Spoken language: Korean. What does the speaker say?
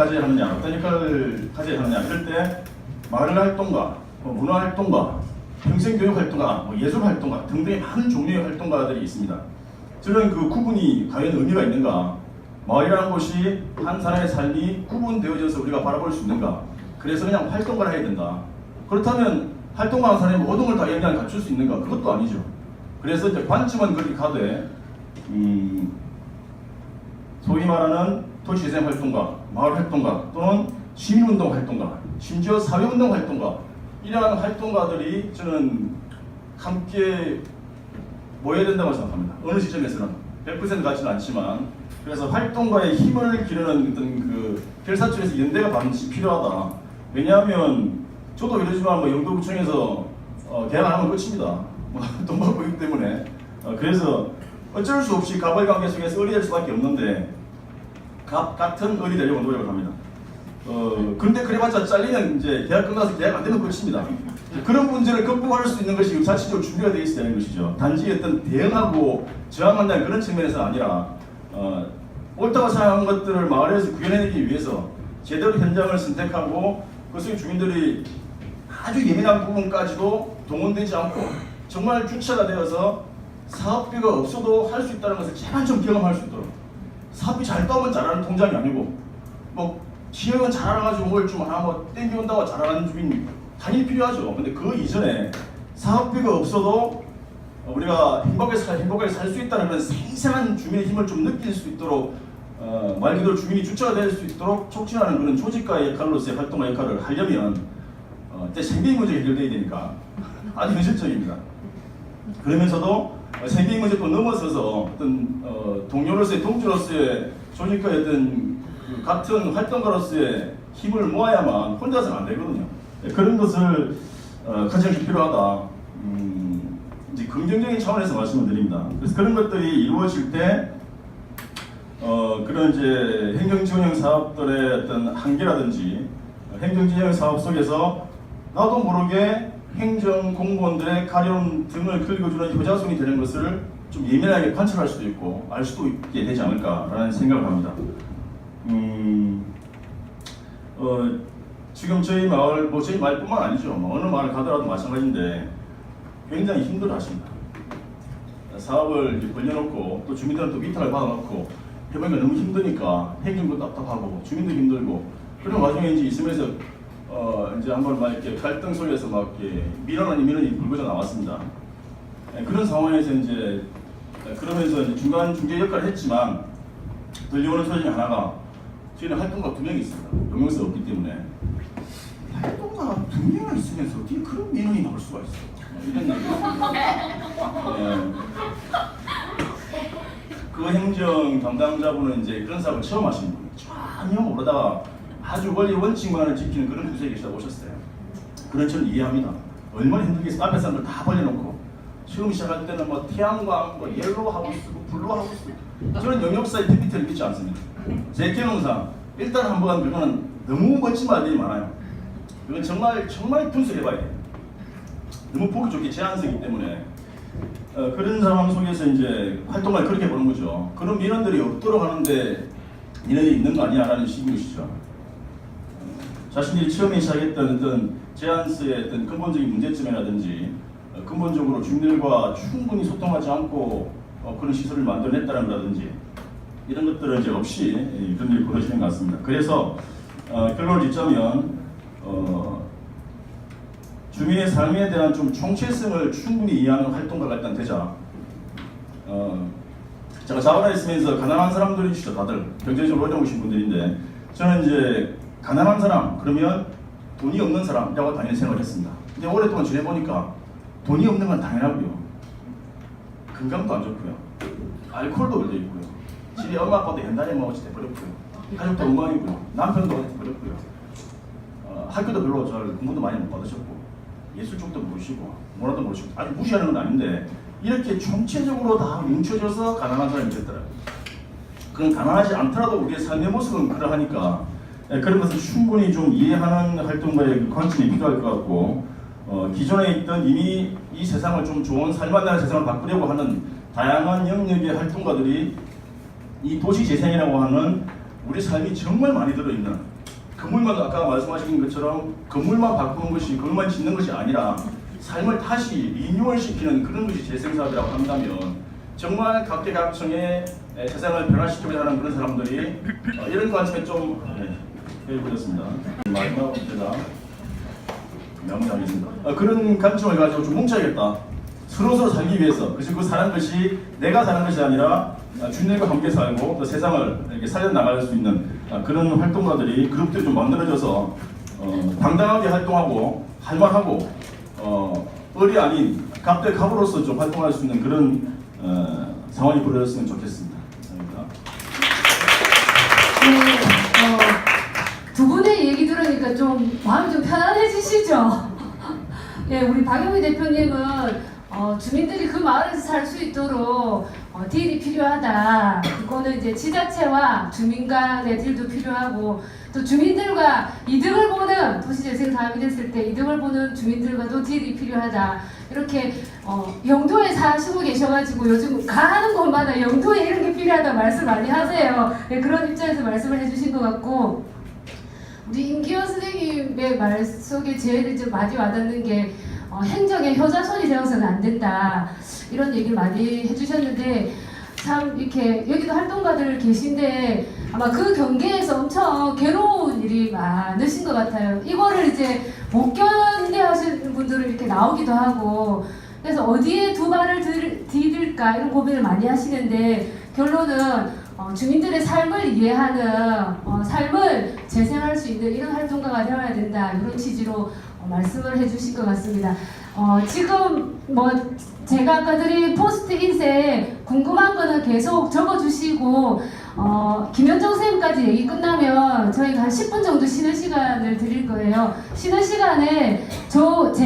가져야 하느냐, 어떤 역할을 가져야 하느냐 이럴 때 마을 활동가, 뭐 문화 활동가, 평생 교육 활동가, 뭐 예술 활동가 등등의 많은 종류의 활동가들이 있습니다. 저는 그 구분이 과연 의미가 있는가? 마을이라는 곳이 한 사람의 삶이 구분되어져서 우리가 바라볼 수 있는가? 그래서 그냥 활동가를 해야 된다. 그렇다면 활동가하는 사람이 모든 걸 다 영향을 갖출 수 있는가? 그것도 아니죠. 그래서 이제 관점은 그렇게 가되, 음, 소위 말하는 도시재생 활동가, 마을 활동가 또는 시민운동 활동가, 심지어 사회운동 활동가 이러한 활동가들이 저는 함께 모여야 된다고 생각합니다. 어느 시점에서는 100% 같지는 않지만 그래서 활동가의 힘을 기르는 어떤 그 결사处에서 연대가 반드시 필요하다. 왜냐하면 저도 이러지만 뭐 영도구청에서 어, 계약 안 하면 끝입니다. 뭐돈 벌고 있기 때문에 어, 그래서 어쩔 수 없이 가벌 관계 속에서 의리될 수밖에 없는데 가, 같은 의리 되려고 노력을 합니다. 어, 근데 그래봤자 잘리면 이제 계약 끝나서 계약 안 되면 끝입니다. 그런 문제를 극복할 수 있는 것이 자체적으로 준비가 되어 있어야 하는 것이죠. 단지 어떤 대응하고 저항한다는 그런 측면에서 아니라 어, 옳다고 생각한 것들을 마을에서 구현해내기 위해서 제대로 현장을 선택하고 그 속에 주민들이 아주 예민한 부분까지도 동원되지 않고 정말 주체가 되어서 사업비가 없어도 할 수 있다는 것을 제발 좀 경험할 수 있도록 사업이 잘 떠면 잘하는 통장이 아니고 뭐 지역은 잘 알아가지고 뭘좀 하나 뭐 땡겨온다고 잘하는 주민 당연히 필요하죠. 근데 그 이전에 사업비가 없어도 우리가 행복하게 살 행복하게 살 수 있다는 그런 생생한 주민의 힘을 좀 느낄 수 있도록 어, 말 그대로 주민이 주체가 될 수 있도록 촉진하는 그런 조직가의 역할로서의 활동과 역할을 하려면 어, 생계의 문제가 해결돼야 되니까 아주 현실적입니다. 그러면서도 어, 생계의 문제 또 넘어서서 어떤 어, 동료로서의 동지로서의 조직가의 어떤 그 같은 활동가로서의 힘을 모아야만 혼자서는 안 되거든요. 네, 그런 것을 어, 가장 필요하다. 음, 이제 긍정적인 차원에서 말씀을 드립니다. 그래서 그런 것들이 이루어질 때 어, 그런 이제 행정지원형 사업들의 어떤 한계라든지 어, 행정지원형 사업 속에서 나도 모르게 행정 공무원들의 가려움 등을 긁어주는 효자손이 되는 것을 좀 예민하게 관찰할 수도 있고 알 수도 있게 되지 않을까라는 생각을 합니다. 음, 어, 지금 저희 마을, 뭐 저희 마을뿐만 아니죠. 뭐 어느 마을 가더라도 마찬가지인데 굉장히 힘들어 하십니다. 사업을 이제 벌려놓고 또 주민들은 또 위탁을 받아놓고 해보니까 너무 힘드니까 행정도 답답하고 주민도 힘들고 그런 와중에 이제 있으면서 어 이제 한번 막 이렇게 갈등 속에서 막 이렇게 아닌 민원이 불거져 나왔습니다. 예, 그런 상황에서 이제 그러면서 이제 중간 중재 역할을 했지만 들려오는 소리 하나가 저희는 활동가 두 명이 있습니다. 용역사가 없기 때문에 활동가 두 명을 있으면서 어떻게 그런 민원이 나올 수가 있어? 뭐 이런 얘기. 예. 그 행정 담당자분은 이제 그런 사업을 처음 하시는 분이에요. 전혀 모르다가 아주 원리 원칙만을 지키는 그런 구석에 계시다 오셨어요. 그런 저는 이해합니다. 얼마나 힘들겠어. 앞에 사람들 다 벌려놓고 처음 시작할 때는 뭐 태양광, 뭐 옐로우 하우스, 뭐 블루 하우스 저는 영역사의 PPT를 믿지 않습니다. 제 경험상 일단 한번 그거는 너무 멋진 말들이 많아요. 이건 정말 정말 분석해봐야 돼요. 너무 보기 좋게 제한적이기 때문에 어, 그런 상황 속에서 이제 활동을 그렇게 보는 거죠. 그런 민원들이 없도록 하는데 민원이 있는 거 아니야라는 식이것이죠. 어, 자신들이 처음에 시작했던 어떤 제안서의 어떤 근본적인 문제점이라든지 어, 근본적으로 주민들과 충분히 소통하지 않고 어, 그런 시설을 만들어냈다는 거라든지 이런 것들은 이제 없이 예, 그런 일이 벌어지는 것 같습니다. 그래서 어, 결론을 짓자면 어, 주민의 삶에 대한 좀 총체성을 충분히 이해하는 활동가가 일단 되자. 어, 제가 자원에 있으면서 가난한 사람들이시죠, 다들 경제적으로 어려우신 분들인데 저는 이제 가난한 사람 그러면 돈이 없는 사람이라고 당연히 생각을 했습니다. 근데 오랫동안 지내보니까 돈이 없는 건 당연하고요. 건강도 안 좋고요. 알코올도 걸려 있고요. 집에 엄마 아빠도 옛날에 뭐 어찌 돼버렸고요. 가족도 엉망이고요. 남편도 어찌 돼버렸고요. 어, 학교도 별로 잘 공부도 많이 못 받으셨고 예술 쪽도 모르시고 뭐라도 모르시고 아주 무시하는 건 아닌데 이렇게 총체적으로 다 뭉쳐져서 가난한 사람이 됐더라고요. 그건 가난하지 않더라도 우리의 삶의 모습은 그러하니까 예, 그런 것을 충분히 좀 이해하는 활동가의 그 관점이 필요할 것 같고 어, 기존에 있던 이미 이 세상을 좀 좋은 살만한 세상을 바꾸려고 하는 다양한 영역의 활동가들이 이 도시 재생이라고 하는 우리 삶이 정말 많이 들어있는 건물만 아까 말씀하신 것처럼 건물만 바꾸는 것이 건물만 짓는 것이 아니라 삶을 다시 리뉴얼 시키는 그런 것이 재생사업이라고 한다면 정말 각계각층의 에, 세상을 변화시키고자 하는 그런 사람들이 어, 이런 관점에 좀 네, 해보겠습니다. 마지막으로 제가 명장입니다. 어, 그런 관점을 가지고 좀 뭉쳐야겠다. 서로 서로 살기 위해서. 그래서 그 사는 것이 내가 사는 것이 아니라 어, 주님과 함께 살고 또 세상을 이렇게 살려 나갈 수 있는 어, 그런 활동가들이 그룹들이 좀 만들어져서 어, 당당하게 활동하고 할만하고 어, 을이 아닌 갑대 갑으로서 좀 활동할 수 있는 그런 어, 상황이 벌어졌으면 좋겠습니다. 좀 마음이 좀 편안해지시죠? 예, 우리 박영희 대표님은 어, 주민들이 그 마을에서 살 수 있도록 어, 딜이 필요하다. 그거는 이제 지자체와 주민 간의 딜도 필요하고 또 주민들과 이득을 보는 도시재생 사업이 됐을 때 이득을 보는 주민들과도 딜이 필요하다. 이렇게 어, 영도에 사시고 계셔가지고 요즘 가는 곳마다 영도에 이런 게 필요하다 말씀 많이 하세요. 네, 그런 입장에서 말씀을 해주신 것 같고 우리 임기현 선생님의 말 속에 제일 좀 많이 와닿는 게 어, 행정의 효자손이 되어서는 안 된다 이런 얘기를 많이 해주셨는데 참 이렇게 여기도 활동가들 계신데 아마 그 경계에서 엄청 괴로운 일이 많으신 것 같아요. 이거를 이제 못 견뎌하시는 분들은 이렇게 나오기도 하고 그래서 어디에 두 발을 들, 디딜까 이런 고민을 많이 하시는데 결론은 어, 주민들의 삶을 이해하는 어, 삶을 재생할 수 있는 이런 활동가가 되어야 된다 이런 취지로 어, 말씀을 해주신 것 같습니다. 어, 지금 뭐 제가 아까 드린 포스트잇에 궁금한 거는 계속 적어주시고 어, 김현정 선생님까지 얘기 끝나면 저희가 한 10분 정도 쉬는 시간을 드릴 거예요. 쉬는 시간에 저 제